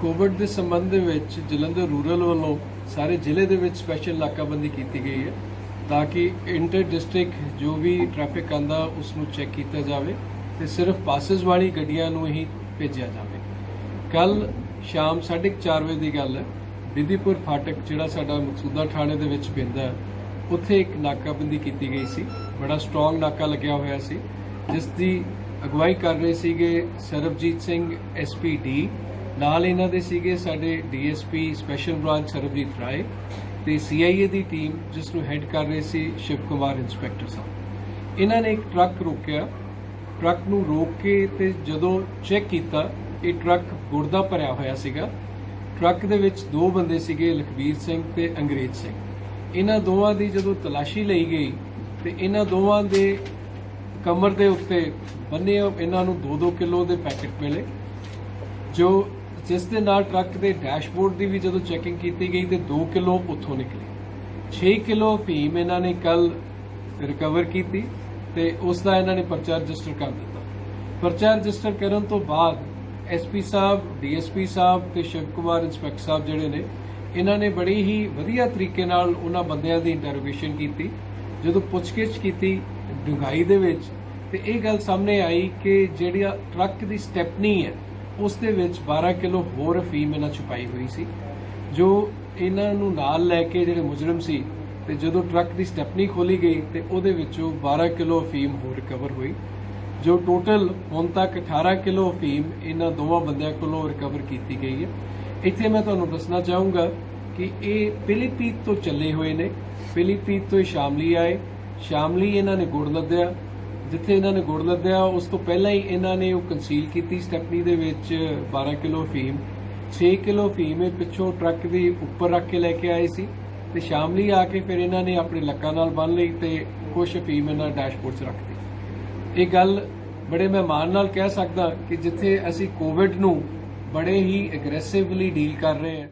Covid ਦੇ ਸੰਬੰਧ ਦੇ ਵਿੱਚ ਜਲੰਧਰ ਰੂਰਲ ਵੱਲੋਂ ਸਾਰੇ ਜ਼ਿਲ੍ਹੇ ਦੇ ਵਿੱਚ ਸਪੈਸ਼ਲ ਨਾਕਾਬੰਦੀ ਕੀਤੀ ਗਈ ਹੈ ਤਾਂ ਕਿ ਇੰਟਰ ਡਿਸਟ੍ਰਿਕਟ ਜੋ ਵੀ ਟ੍ਰੈਫਿਕ ਆਂਦਾ ਉਸ ਨੂੰ ਚੈੱਕ ਕੀਤਾ ਜਾਵੇ ਤੇ ਸਿਰਫ ਪਾਸਸ ਵਾਲੀ ਗੱਡੀਆਂ ਨੂੰ ਹੀ ਭੇਜਿਆ ਜਾਵੇ। ਕੱਲ ਸ਼ਾਮ 4:30 ਵਜੇ ਦੀ ਗੱਲ ਹੈ। ਵਿਧੀਪੁਰ ਫਾਟਕ, ਜਿਹੜਾ ਸਾਡਾ ਮਕਸੂਦਾ ਥਾਣੇ ਦੇ ਵਿੱਚ ਪੈਂਦਾ ਹੈ, ਉੱਥੇ ਇੱਕ ਨਾਕਾਬੰਦੀ ਕੀਤੀ ਗਈ ਸੀ। ਬੜਾ ਸਟਰੋਂਗ ਨਾਕਾ ਲੱਗਿਆ ਹੋਇਆ ਸੀ, ਜਿਸ ਦੀ ਅਗਵਾਈ ਕਰ ਰਹੇ ਸੀਗੇ ਸਰਬਜੀਤ ਸਿੰਘ ਐਸਪੀਡੀ ਨਾਲ ਇਹਨਾਂ ਦੇ ਸੀਗੇ ਸਾਡੇ DSP special branch Sarabjit Rai ਤੇ ਸੀਆਈਏ ਦੀ ਟੀਮ, ਜਿਸ ਨੂੰ ਹੈਡ ਕਰ ਰਹੇ ਸੀ ਸ਼ਿਵ ਕੁਮਾਰ ਇੰਸਪੈਕਟਰ ਸਾਹਿਬ। ਇਹਨਾਂ ਨੇ ਇੱਕ ਟਰੱਕ ਰੋਕਿਆ। ਟਰੱਕ ਨੂੰ ਰੋਕ ਕੇ ਤੇ ਜਦੋਂ ਚੈੱਕ ਕੀਤਾ, ਇਹ ਟਰੱਕ ਗੁਰਦਾ ਭਰਿਆ ਹੋਇਆ ਸੀਗਾ। ਟਰੱਕ ਦੇ ਵਿੱਚ ਦੋ ਬੰਦੇ ਸੀਗੇ, ਲਖਬੀਰ ਸਿੰਘ ਤੇ ਅੰਗਰੇਜ਼ ਸਿੰਘ। ਇਹਨਾਂ ਦੋਵਾਂ ਦੀ ਜਦੋਂ ਤਲਾਸ਼ੀ ਲਈ ਗਈ ਤੇ ਇਹਨਾਂ ਦੋਵਾਂ ਦੇ ਕਮਰ ਦੇ ਉੱਤੇ ਬੰਨੇ ਇਹਨਾਂ ਨੂੰ 2-2 ਕਿਲੋ ਦੇ ਪੈਕੇਟ ਮਿਲੇ, ਜੋ ਜਿਸ ਦੇ ਨਾਲ ਟਰੱਕ ਦੇ ਡੈਸ਼ਬੋਰਡ ਦੀ ਵੀ ਜਦੋਂ ਚੈਕਿੰਗ ਕੀਤੀ ਗਈ ਤੇ 2 ਕਿਲੋ ਉੱਥੋਂ ਨਿਕਲੇ। 6 ਕਿਲੋ ਫੀਮ ਇਹਨਾਂ ਨੇ ਕੱਲ ਰਿਕਵਰ ਕੀਤੀ ਤੇ ਉਸ ਦਾ ਇਹਨਾਂ ਨੇ ਪਰਚਾ ਰਜਿਸਟਰ ਕਰ ਦਿੱਤਾ। ਪਰਚਾ ਰਜਿਸਟਰ ਕਰਨ ਤੋਂ ਬਾਅਦ ਐਸਪੀ ਸਾਹਿਬ ਡੀਐਸਪੀ ਸਾਹਿਬ ਤੇ ਸ਼ਿਵ ਕੁਮਾਰ ਇੰਸਪੈਕਟਰ ਸਾਹਿਬ ਜਿਹੜੇ ਨੇ, ਇਹਨਾਂ ਨੇ ਬੜੀ ਹੀ ਵਧੀਆ ਤਰੀਕੇ ਨਾਲ ਉਹਨਾਂ ਬੰਦਿਆਂ ਦੀ ਇੰਟਰੋਗੇਸ਼ਨ ਕੀਤੀ। ਜਦੋਂ ਪੁੱਛਗਿੱਛ ਕੀਤੀ ਡੁੰਗਾਈ ਦੇ ਵਿੱਚ ਤੇ ਇਹ ਗੱਲ ਸਾਹਮਣੇ ਆਈ ਕਿ ਜਿਹੜੀ ਆ ਟਰੱਕ ਦੀ ਸਟੈਪਨੀ ਹੈ ਉਸ ਦੇ ਵਿੱਚ 12 ਕਿਲੋ ਹੋਰ ਅਫੀਮ ਇਹਨਾਂ ਛੁਪਾਈ ਹੋਈ ਸੀ, ਜੋ ਇਹਨਾਂ ਨੂੰ ਨਾਲ ਲੈ ਕੇ ਜਿਹੜੇ ਮੁਜਰਮ ਸੀ ਤੇ ਜਦੋਂ ਟਰੱਕ ਦੀ ਸਟੈਪਨੀ ਖੋਲੀ ਗਈ ਤੇ ਉਹਦੇ ਵਿੱਚੋਂ 12 ਕਿਲੋ ਅਫੀਮ ਹੋਰ ਰਿਕਵਰ ਹੋਈ, ਜੋ ਟੋਟਲ ਹੁਣ ਤੱਕ 18 ਅਫੀਮ ਫੀਮ ਇਹਨਾਂ ਦੋਵਾਂ ਬੰਦਿਆਂ ਕੋਲੋਂ ਰਿਕਵਰ ਕੀਤੀ ਗਈ ਹੈ। ਇੱਥੇ ਮੈਂ ਤੁਹਾਨੂੰ ਦੱਸਣਾ ਚਾਹੂੰਗਾ ਕਿ ਇਹ ਪਿਲੀਪੀਤ ਤੋਂ ਚੱਲੇ ਹੋਏ ਨੇ ਫਿਲੀਪੀਨ ਤੋਂ ਇਹ ਸ਼ਾਮਲੀ ਆਏ, ਸ਼ਾਮਲੀ ਇਹਨਾਂ ਨੇ ਗੁੜ ਲੱਦਿਆ ਜਿੱਥੇ ਇਹਨਾਂ ਨੇ ਗੁੜ ਲੱਦਿਆ, ਉਸ ਤੋਂ ਪਹਿਲਾਂ ਹੀ ਇਹਨਾਂ ਨੇ ਉਹ ਕੰਸੀਲ ਕੀਤੀ ਸਟੈਪਨੀ ਦੇ ਵਿੱਚ 12 ਕਿਲੋ ਫੀਮ। 6 ਕਿਲੋ ਫੀਮ ਇਹ ਪਿੱਛੋਂ ਟਰੱਕ ਦੀ ਉੱਪਰ ਰੱਖ ਕੇ ਲੈ ਕੇ ਆਏ ਸੀ ਤੇ ਸ਼ਾਮ ਲਈ ਆ ਕੇ ਫਿਰ ਇਹਨਾਂ ਨੇ ਆਪਣੇ ਲੱਕਾਂ ਨਾਲ ਬੰਨ ਲਈ ਤੇ ਕੁਝ ਫੀਮ ਇਹਨਾਂ ਡੈਸ਼ਬੋਰਡ 'ਚ ਰੱਖਤੀ ਇਹ ਗੱਲ ਬੜੇ ਮਹਿਮਾਨ ਨਾਲ ਕਹਿ ਸਕਦਾ ਕਿ ਜਿੱਥੇ ਅਸੀਂ ਕੋਵਿਡ ਨੂੰ ਬੜੇ ਹੀ ਐਗਰੈਸਿਵਲੀ ਡੀਲ ਕਰ ਰਹੇ ਹਾਂ।